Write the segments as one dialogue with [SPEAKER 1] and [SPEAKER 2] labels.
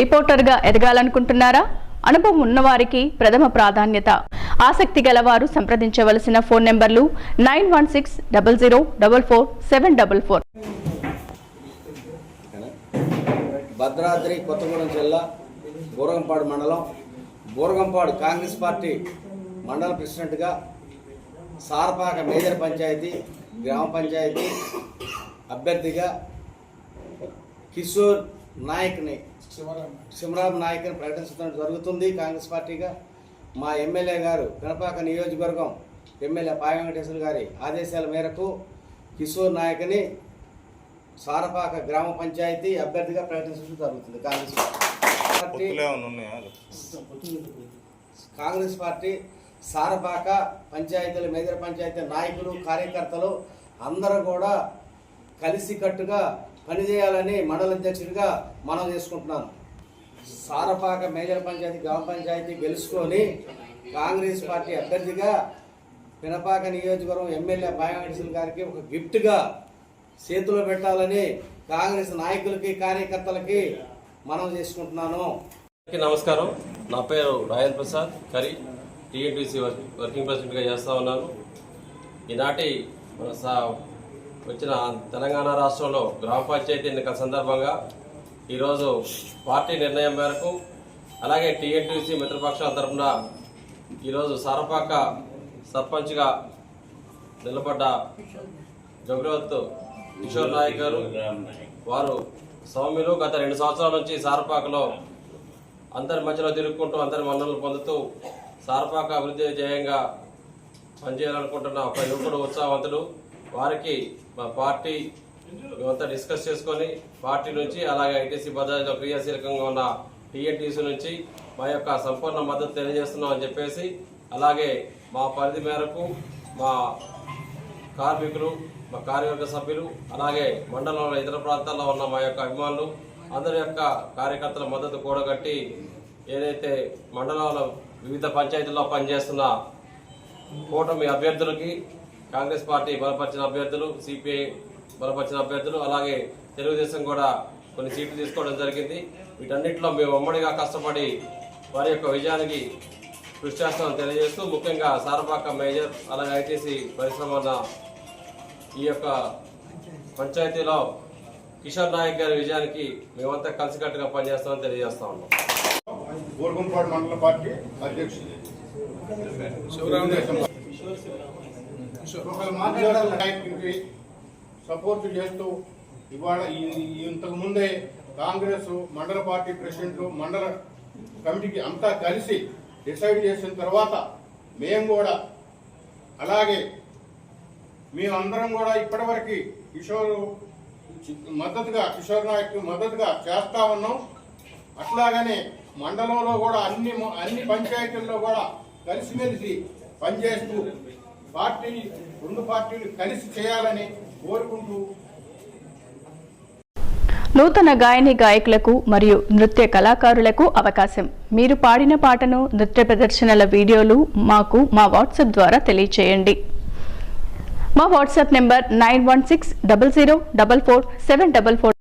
[SPEAKER 1] రిపోర్టర్గా ఎదగాలనుకుంటున్నారా? అనుభవం ఉన్నవారికి ప్రథమ ప్రాధాన్యత. ఆసక్తి గలవారు సంప్రదించవలసిన ఫోన్ నెంబర్లు nine one six double zero double four seven double four.
[SPEAKER 2] Bhadradri Kothagudem జిల్లా బూరగంపాడు మండలం. బూరగంపాడు కాంగ్రెస్ పార్టీ మండల ప్రెసిడెంట్గా సారపాక మేజర్ పంచాయతీ గ్రామ పంచాయతీ అభ్యర్థిగా కిషోర్ నాయక్ని శివరాం నాయక్ని ప్రకటించడం జరుగుతుంది. కాంగ్రెస్ పార్టీగా మా ఎమ్మెల్యే గారు గణపాక నియోజకవర్గం ఎమ్మెల్యే పాయ వెంకటేశ్వర గారి ఆదేశాల మేరకు కిషోర్ నాయక్ని సారపాక గ్రామ పంచాయతీ అభ్యర్థిగా ప్రకటించడం జరుగుతుంది. కాంగ్రెస్ పార్టీ కాంగ్రెస్ పార్టీ సారపాక పంచాయతీల మేజర్ పంచాయతీ నాయకులు కార్యకర్తలు అందరూ కూడా కలిసికట్టుగా పనిచేయాలని మండల అధ్యక్షుడిగా మనం చేసుకుంటున్నాను. సారపాక మేజర్ పంచాయతీ గ్రామ పంచాయతీ గెలుచుకొని కాంగ్రెస్ పార్టీ అభ్యర్థిగా పినపాక నియోజకవర్గం ఎమ్మెల్యే బాయమేశ్వర గారికి ఒక గిఫ్ట్గా చేతిలో పెట్టాలని కాంగ్రెస్ నాయకులకి కార్యకర్తలకి మనం చేసుకుంటున్నాను.
[SPEAKER 3] నమస్కారం. నా పేరు రాయన్ ప్రసాద్. కరి టీఎన్టీసీ వర్కింగ్ ప్రెసిడెంట్గా చేస్తా ఉన్నాను. ఈనాటి మన సా వచ్చిన తెలంగాణ రాష్ట్రంలో గ్రామ పంచాయతీ ఎన్నికల సందర్భంగా ఈరోజు పార్టీ నిర్ణయం మేరకు అలాగే టీఎన్టీసీ మిత్రపక్షాల తరఫున ఈరోజు సారపాక సర్పంచ్గా నిలబడ్డ జగ్రవత్ కిషోర్ నాయక్ గారు వారు సౌమ్యులు గత రెండు సంవత్సరాల నుంచి సారపాకలో అందరి మధ్యలో తిరుగుకుంటూ అందరి మన్ననలు పొందుతూ సారపాక అభివృద్ధి ధ్యేయంగా పనిచేయాలనుకుంటున్న ఒక యువకుడు ఉత్సాహవంతుడు. వారికి మా పార్టీ మేమంతా డిస్కస్ చేసుకొని పార్టీ నుంచి అలాగే ఐటీసీ బజాజ్లో క్రియాశీలకంగా ఉన్న టీఎన్టీసీ నుంచి మా యొక్క సంపూర్ణ మద్దతు తెలియజేస్తున్నాం అని చెప్పేసి అలాగే మా పరిధి మేరకు మా కార్మికులు మా కార్యవర్గ సభ్యులు అలాగే మండలంలో ఇతర ప్రాంతాల్లో ఉన్న మా యొక్క అభిమానులు అందరి యొక్క కార్యకర్తల మద్దతు కూడగట్టి ఏదైతే మండలంలో వివిధ పంచాయతీల్లో పనిచేస్తున్న కూటమి అభ్యర్థులకి కాంగ్రెస్ పార్టీ బలపరిచిన అభ్యర్థులు సిపిఐ బలపరిచిన అభ్యర్థులు అలాగే తెలుగుదేశం కూడా కొన్ని సీట్లు తీసుకోవడం జరిగింది. వీటన్నిటిలో మేము ఉమ్మడిగా కష్టపడి వారి యొక్క విజయానికి కృషి చేస్తామని తెలియజేస్తూ ముఖ్యంగా సారపాక మేజర్ అలాగే ఐటీసీ పరిశ్రమ ఉన్న ఈ యొక్క పంచాయతీలో కిషోర్ నాయక్ గారి విజయానికి మేమంతా కలిసికట్టుగా పనిచేస్తామని తెలియజేస్తా ఉన్నాం.
[SPEAKER 4] గోర్గంపాడు మండల పార్టీ అధ్యక్షుడు. నాయకుడికి సపోర్ట్ చేస్తూ ఇవాళ ఇంతకు ముందే కాంగ్రెస్ మండల పార్టీ ప్రెసిడెంట్ మండల కమిటీకి అంతా కలిసి డిసైడ్ చేసిన తర్వాత మేము కూడా అలాగే మేమందరం కూడా ఇప్పటివరకు కిషోర్ మద్దతుగా కిషోర్ నాయక్ మద్దతుగా చేస్తా ఉన్నాం. అట్లాగనే మండలంలో కూడా అన్ని అన్ని పంచాయతీల్లో కూడా కలిసిమెలిసి పనిచేస్తూ పార్టీని రెండు పార్టీలు కలిసి చేయాలని కోరుకుంటూ
[SPEAKER 1] నూతన గాయని గాయకులకు మరియు నృత్య కళాకారులకు అవకాశం. మీరు పాడిన పాటను నృత్య ప్రదర్శనల వీడియోలు మాకు మా వాట్సాప్ ద్వారా తెలియచేయండి. మా WhatsApp number nine one six double zero double four seven double four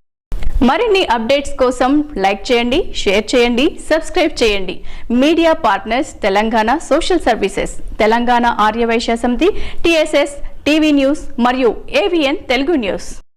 [SPEAKER 1] మరిన్ని అప్డేట్స్ కోసం లైక్ చేయండి షేర్ చేయండి సబ్స్క్రైబ్ చేయండి. Media partners Telangana social services Telangana Aryavysya Samiti TSS TV news మరియు ఏవిఎన్ తెలుగు న్యూస్.